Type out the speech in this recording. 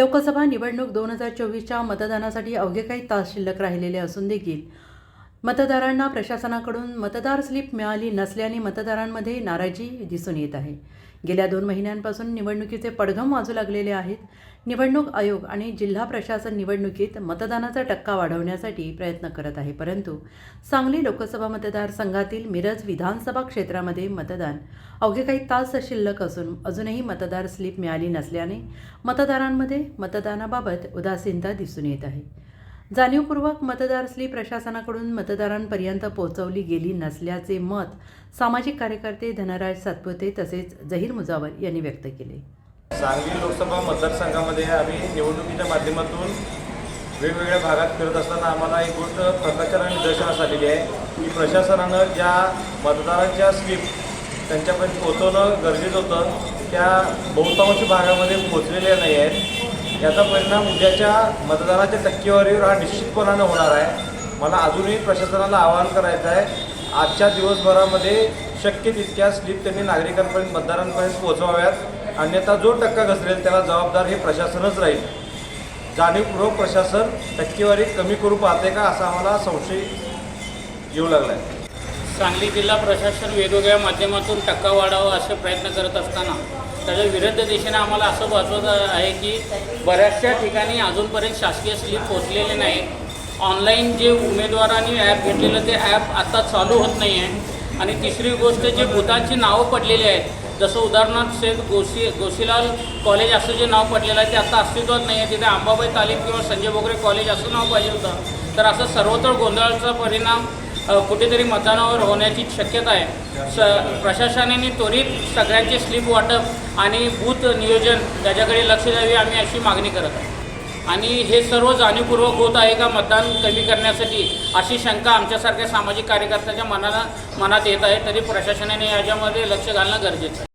लोकसभा निवडणूक दोन हजार चोवीसच्या मतदानासाठी अवघे काही तास शिल्लक राहिलेले असून देखील मतदारांना प्रशासनाकडून मतदार स्लिप मिळाली नसल्याने मतदारांमध्ये नाराजी दिसून येत आहे. गेल्या दोन महिन्यांपासून निवडणुकीचे पडघम वाजू लागलेले आहेत. निवडणूक आयोग आणि जिल्हा प्रशासन निवडणुकीत मतदानाचा टक्का वाढवण्यासाठी प्रयत्न करत आहे. परंतु सांगली लोकसभा मतदारसंघातील मिरज विधानसभा क्षेत्रामध्ये मतदान अवघे काही तास शिल्लक असून अजूनही मतदार स्लिप मिळाली नसल्याने मतदारांमध्ये मतदानाबाबत उदासीनता दिसून येत आहे. जाणीवपूर्वक मतदार स्लिप प्रशासनाकडून मतदारांपर्यंत पोहोचवली गेली नसल्याचे मत सामाजिक कार्यकर्ते धनराज सातपुते तसेच जहीर मुजावर यांनी व्यक्त केले. सांगली लोकसभा मतदारसंघामध्ये आम्ही निवडणुकीच्या माध्यमातून वेगवेगळ्या भागात फिरत असताना आम्हाला एक गोष्ट प्रकाशनाने निदर्शनास आलेली आहे की प्रशासनानं ज्या मतदारांच्या स्लिप त्यांच्यापर्यंत पोहोचवणं गरजेचं होतं त्या बहुतांश भागामध्ये पोहोचलेल्या नाही आहेत. याचा परिणाम उद्याच्या मतदानाच्या टक्केवारीवर हा निश्चितपणानं होणार आहे. मला अजूनही प्रशासनाला आवाहन करायचं आहे आजच्या दिवसभरामध्ये शक्य तितक्या स्लिप त्यांनी नागरिकांपर्यंत मतदारांपर्यंत पोहोचवाव्यात. अन्यथा जो टक्का घसरेल त्याला जबाबदार हे प्रशासनच राहील. जाणीवपूर्वक प्रशासन टक्केवारी कमी करू पाहते का असा आम्हाला संशय येऊ लागला आहे सांगली जिल्हा प्रशासन वेगवेगळ्या माध्यमातून टक्का वाढावा असे प्रयत्न करत असताना त्याच्या विरुद्ध दिशेने आम्हाला असं भासवत आहे की बऱ्याचशा ठिकाणी अजूनपर्यंत शासकीय स्लिप पोचलेले नाही ऑनलाईन जे उमेदवारांनी ॲप घेतलेलं ते ॲप आता चालू होत नाही आहे आणि तिसरी गोष्ट जे भूतांची नावं पडलेली आहेत जसं उदाहरणार्थ शेख गोशी गोशीलाल कॉलेज असं जे नाव पडलेलं आहे ते आता अस्तित्वात नाही आहे तिथे अंबाबाई तालीम किंवा संजय बोगरे कॉलेज असं नाव पाहिजे होतं. तर असं सर्वत्र गोंधळाचा परिणाम कुठेतरी मतदानावर होण्याची शक्यता आहे. स प्रशासनाने त्वरित सगळ्यांचे स्लिप वाटप आणि बूथ नियोजन त्याच्याकडे लक्ष द्यावे आम्ही अशी मागणी करत आहे आणि हे सर्व जाणीवपूर्वक होत आहे का मतदान कमी करण्यासाठी अशी शंका आमच्यासारख्या सामाजिक कार्यकर्त्याच्या मनाला मनात येत आहे तरी प्रशासनाने याच्यामध्ये लक्ष घालणं गरजेचं आहे.